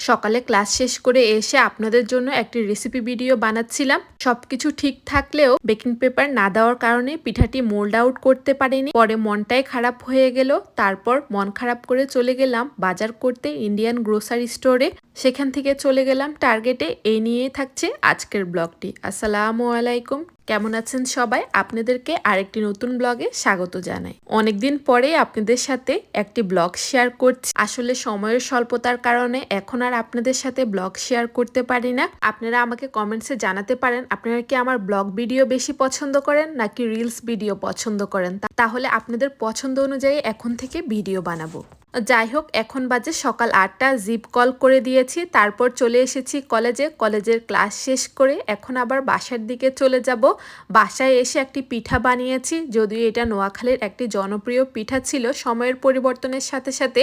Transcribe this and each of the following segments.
সকালে ক্লাস শেষ করে এসে আপনাদের জন্য একটি রেসিপি ভিডিও বানাচ্ছিলাম। সবকিছু ঠিক থাকলেও বেকিং পেপার না দেওয়ার কারণে পিঠাটি মোল্ড আউট করতে পারিনি। পরে মনটাই খারাপ হয়ে গেল। তারপর মন খারাপ করে চলে গেলাম বাজার করতে ইন্ডিয়ান গ্রোসারি স্টোরে সেখান থেকে চলে গেলাম টার্গেটে এই নিয়েই থাকছে আজকের ব্লগটি আসসালামু আলাইকুম। কেমন আছেন সবাই? আপনাদেরকে আরেকটি নতুন ব্লগে স্বাগত জানাই। অনেকদিন পরে আপনাদের সাথে একটি ব্লগ শেয়ার করছি। আসলে সময়ের স্বল্পতার কারণে এখন আর আপনাদের সাথে ব্লগ শেয়ার করতে পারি না। আপনারা আমাকে কমেন্টসে জানাতে পারেন, আপনারা কি আমার ব্লগ ভিডিও বেশি পছন্দ করেন নাকি রিলস ভিডিও পছন্দ করেন? তাহলে আপনাদের পছন্দ অনুযায়ী এখন থেকে ভিডিও বানাবো। যাই হোক এখন বাজে সকাল আটটা, জিপ কল করে দিয়েছি, তারপর চলে এসেছি কলেজে, কলেজের ক্লাস শেষ করে এখন আবার বাসার দিকে চলে যাব। বাসায় এসে একটি পিঠা বানিয়েছি, যদিও এটা নোয়াখালীর একটি জনপ্রিয় পিঠা ছিল, সময়ের পরিবর্তনের সাথে সাথে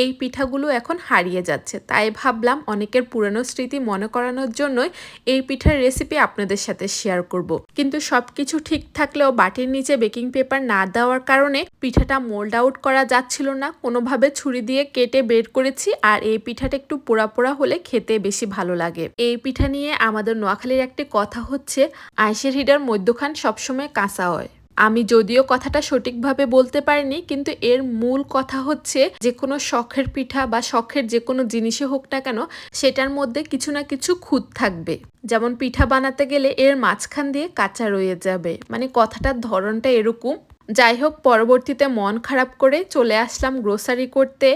এই পিঠাগুলো এখন হারিয়ে যাচ্ছে। তাই ভাবলাম অনেকের পুরানো স্মৃতি মনে করানোর জন্যই এই পিঠার রেসিপি আপনাদের সাথে শেয়ার করব। কিন্তু সব কিছু ঠিক থাকলেও বাটির নিচে বেকিং পেপার না দেওয়ার কারণে পিঠাটা মোল্ড আউট করা যাচ্ছিল না, কোনোভাবে ছুরি দিয়ে কেটে বের করেছি আর এই পিঠাটা একটু পোড়া পোড়া হলে খেতে বেশি ভালো লাগে। এই পিঠা নিয়ে আমাদের নোয়াখালীর একটি কথা হচ্ছে আইসের হিডার মধ্যখান সবসময় কাঁচা হয়। আমি যদিও কথাটা সঠিকভাবে বলতে পারিনি, কিন্তু এর মূল কথা হচ্ছে যে কোনো শখের পিঠা বা শখের যে কোনো জিনিসই হোক না কেন, সেটার মধ্যে কিছু না কিছু খুঁত থাকবে। যেমন পিঠা বানাতে গেলে এর মাঝখান দিয়ে কাঁচা রয়ে যাবে। মানে কথাটার ধরনটা এরকম। যাই হোক পরবর্তীতে মন খারাপ করে চলে আসলাম গ্রোসারি করতে।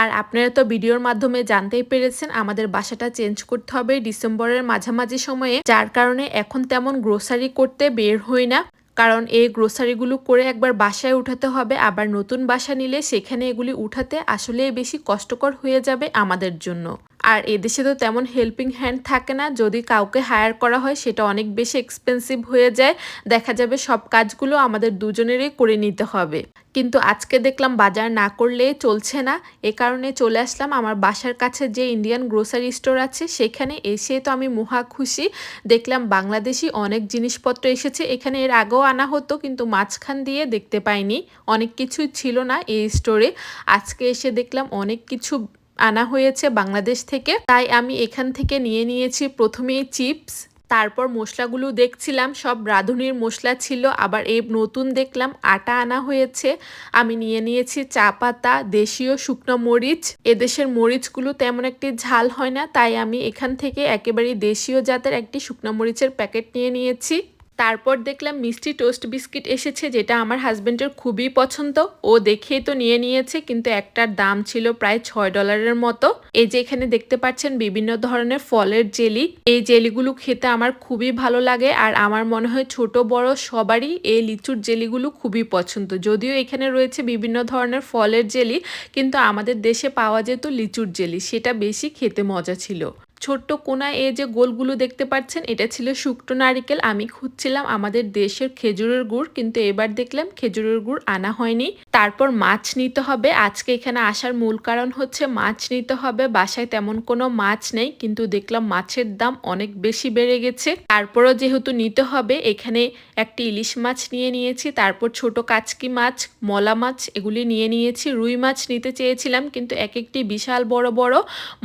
আর আপনারা তো ভিডিওর মাধ্যমে জানতেই পেরেছেন, আমাদের বাসাটা চেঞ্জ করতে হবে ডিসেম্বরের মাঝামাঝি সময়ে। যার কারণে এখন তেমন গ্রোসারি করতে বের হই না। কারণ এই গ্রোসারিগুলো করে একবার বাসায় উঠাতে হবে, আবার নতুন বাসা নিলে সেখানে এগুলি উঠাতে আসলে বেশি কষ্টকর হয়ে যাবে আমাদের জন্য। আর এদেশে তো তেমন হেল্পিং হ্যান্ড থাকে না। যদি কাউকে হায়ার করা হয়, সেটা অনেক বেশি এক্সপেন্সিভ হয়ে যায়। দেখা যাবে সব কাজগুলো আমাদের দুজনেরই করে নিতে হবে। কিন্তু আজকে দেখলাম বাজার না করলে চলছে না। এ কারণে চলে আসলাম আমার বাসার কাছে যে ইন্ডিয়ান গ্রোসারি স্টোর আছে, সেখানে এসে তো আমি মহা খুশি। দেখলাম বাংলাদেশি অনেক জিনিসপত্র এসেছে। এখানে এর আগেও আনা হতো, কিন্তু মাঝখান দিয়ে দেখতে পাইনি। অনেক কিছুই ছিল না এই স্টোরে আজকে এসে দেখলাম অনেক কিছু আনা হয়েছে বাংলাদেশ থেকে। তাই আমি এখান থেকে নিয়ে নিয়েছি প্রথমেই চিপস, তারপর মশলাগুলো দেখছিলাম, সব রাঁধুনির মশলা ছিল, আবার এই নতুন দেখলাম আটা আনা হয়েছে। আমি নিয়ে নিয়েছি চা পাতা, দেশীয় শুকনো মরিচ। এদেশের মরিচগুলো তেমন একটি ঝাল হয় না, তাই আমি এখান থেকে একেবারেই দেশীয় জাতের একটি শুকনো মরিচের প্যাকেট নিয়ে নিয়েছি। তারপর দেখলাম মিষ্টি টোস্ট বিস্কিট এসেছে, যেটা আমার হাজব্যান্ডের খুবই পছন্দ। ও দেখেই তো নিয়ে নিয়েছে, কিন্তু একটার দাম ছিল প্রায় ছয় ডলারের মতো। এই যে এখানে দেখতে পাচ্ছেন বিভিন্ন ধরনের ফলের জেলি। এই জেলিগুলো খেতে আমার খুবই ভালো লাগে, আর আমার মনে হয় ছোট, বড় সবারই এই লিচুর জেলিগুলো খুবই পছন্দ। যদিও এখানে রয়েছে বিভিন্ন ধরনের ফলের জেলি, কিন্তু আমাদের দেশে পাওয়া যেত লিচুর জেলি, সেটা বেশি খেতে মজা ছিল। ছোট্ট কোনায় এ যে গোলগুলো দেখতে পাচ্ছেন, এটা ছিল শুকনো নারিকেল। আমি খুঁজছিলাম আমাদের দেশের খেজুরের গুড়, কিন্তু এবার দেখলাম খেজুরের গুড় আনা হয়নি। তারপর মাছ নিতে হবে। আজকে এখানে আসার মূল কারণ হচ্ছে মাছ নিতে হবে। বাসায় তেমন কোনো মাছ নেই, কিন্তু দেখলাম মাছের দাম অনেক বেশি বেড়ে গেছে। তারপরও যেহেতু নিতে হবে, এখানে একটি ইলিশ মাছ নিয়ে নিয়েছি। তারপর ছোট কাচকি মাছ, মলা মাছ, এগুলি নিয়ে নিয়েছি। রুই মাছ নিতে চেয়েছিলাম, কিন্তু এক একটি বিশাল বড় বড়।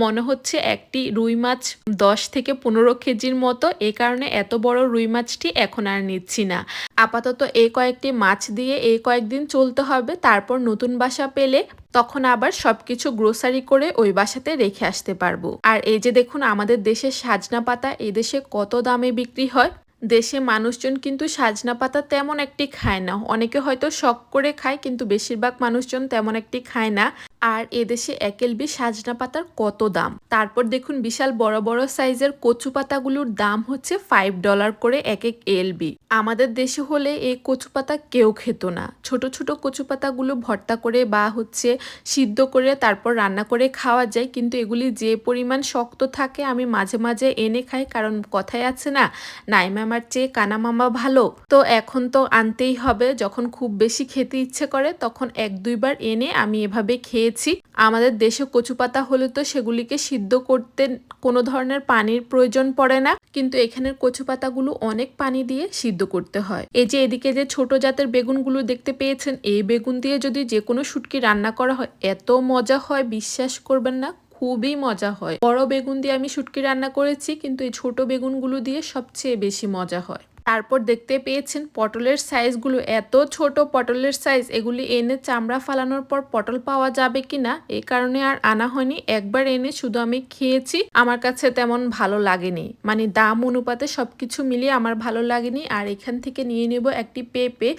মনে হচ্ছে একটি রুই মাছ দশ থেকে পনেরো কেজির মতো। এই কারণে এত বড় রুই মাছটি এখন আর নিচ্ছি না। আপাতত এই কয়েকটি মাছ দিয়ে এই কয়েকদিন চলতে হবে। তারপর নতুন বাসা পেলে তখন আবার সবকিছু গ্রোসারি করে ওই বাসাতে রেখে আসতে পারব। আর এই যে দেখুন, আমাদের দেশের সাজনা পাতা এই দেশে কত দামে বিক্রি হয়। দেশে মানুষজন কিন্তু সাজনা পাতা তেমন একটি খায় না। অনেকে হয়তো শখ করে খায়, কিন্তু বেশিরভাগ মানুষজন তেমন একটি খায় না। আর এদেশে একেলবি সাজনা পাতার কত দাম? তারপর দেখুন বিশাল বড় বড় সাইজের কচু পাতাগুলোর দাম হচ্ছে ফাইভ ডলার করে এক এক এলবি আমাদের দেশে হলে এই কচু পাতা কেউ খেত না। ছোট ছোট কচু পাতাগুলো ভর্তা করে বা হচ্ছে সিদ্ধ করে তারপর রান্না করে খাওয়া যায়, কিন্তু এগুলি যে পরিমাণ শক্ত থাকে আমি মাঝে মাঝে এনে খাই, কারণ কথায় আছে না নাই মামার চেয়ে কানা মামা ভালো। তো এখন তো আনতেই হবে, যখন খুব বেশি খেতে ইচ্ছে করে তখন এক দুইবার এনে আমি এভাবে খেয়ে পেয়েছি আমাদের দেশে কচু পাতা হলে তো সেগুলিকে সিদ্ধ করতে কোনো ধরনের পানির প্রয়োজন পড়ে না। কিন্তু এখানের কচু পাতাগুলো অনেক পানি দিয়ে সিদ্ধ করতে হয়। এই যে এদিকে যে ছোট জাতের বেগুনগুলো দেখতে পেয়েছেন, এই বেগুন দিয়ে যদি যে কোনো শুটকি রান্না করা হয়, এত মজা হয়, বিশ্বাস করবেন না, খুবই মজা হয়। বড় বেগুন দিয়ে আমি শুটকি রান্না করেছি, কিন্তু এই ছোট বেগুনগুলো দিয়ে সবচেয়ে বেশি মজা হয়। তারপর দেখতে পেয়েছেন পটলের সাইজগুলো এত ছোট পটলের সাইজ এগুলি এনে চামড়া ফালানোর পর পটল পাওয়া যাবে কিনা এই কারণে আর আনা হয়নি। একবার এনে শুধু আমি খেয়েছি, আমার কাছে তেমন ভালো লাগেনি। মানে দাম অনুপাতে সবকিছু মিলিয়ে আমার ভালো লাগেনি। আর এখান থেকে নিয়ে নেব একটি পেঁপে।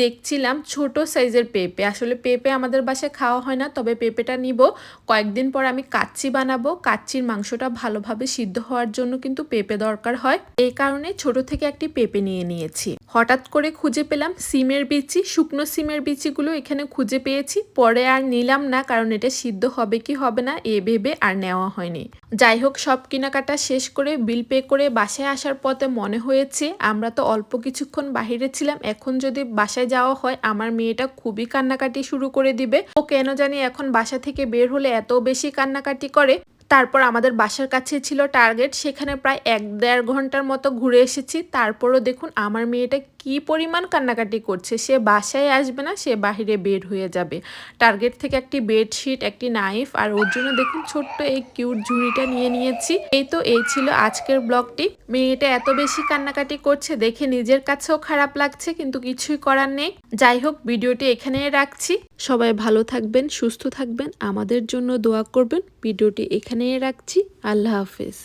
দেখছিলাম ছোট সাইজের পেঁপে। আসলে পেঁপে আমাদের বাসায় খাওয়া হয় না, তবে পেঁপেটা নিব। কয়েকদিন পর আমি কাচ্চি বানাবো। কাচ্চির মাংসটা ভালোভাবে সিদ্ধ হওয়ার জন্য কিন্তু পেঁপে দরকার হয়। এই কারণে ছোট থেকে একটি পেঁপে নিয়ে নিয়েছি। হঠাৎ করে খুঁজে পেলাম সিমের বিচি, শুকনো সিমের বিচিগুলো এখানে খুঁজে পেয়েছি। পরে আর নিলাম না, কারণ এটা সিদ্ধ হবে কি হবে না এ ভেবে আর নেওয়া হয়নি। যাই হোক, সব কেনাকাটা শেষ করে বিল পে করে বাসায় আসার পথে মনে হয়েছে, আমরা তো অল্প কিছুক্ষণ বাহিরে ছিলাম, এখন যদি বাসায় যাওয়া হয়, আমার মেয়েটা খুবই কান্নাকাটি শুরু করে দিবে। ও কেন জানি এখন বাসা থেকে বের হলে এত বেশি কান্নাকাটি করে। তারপর আমাদের বাসার কাছে ছিল টার্গেট সেখানে প্রায় এক দেড় ঘণ্টার মতো ঘুরে এসেছি। তারপরও দেখুন, আমার মেয়েটা কি পরিমাণ কান্নাকাটি করছে? সে বাসায় আসবে না, সে বাহিরে বের হয়ে যাবে। টার্গেট থেকে একটি বেডশিট, একটি নাইফ আর ওর জন্য দেখুন ছোট্ট এই কিউট ঝুড়িটা নিয়ে নিয়েছি। এই তো, এই ছিল আজকের ব্লগটি। মেয়েটা এত বেশি কান্নাকাটি করছে দেখে নিজের কাছেও খারাপ লাগছে, কিন্তু কিছুই করার নেই। যাই হোক, ভিডিওটি এখানেই রাখছি। সবাই ভালো থাকবেন, সুস্থ থাকবেন। আমাদের জন্য দোয়া করবেন। ভিডিওটি এখানেই রাখছি। আল্লাহ হাফেজ।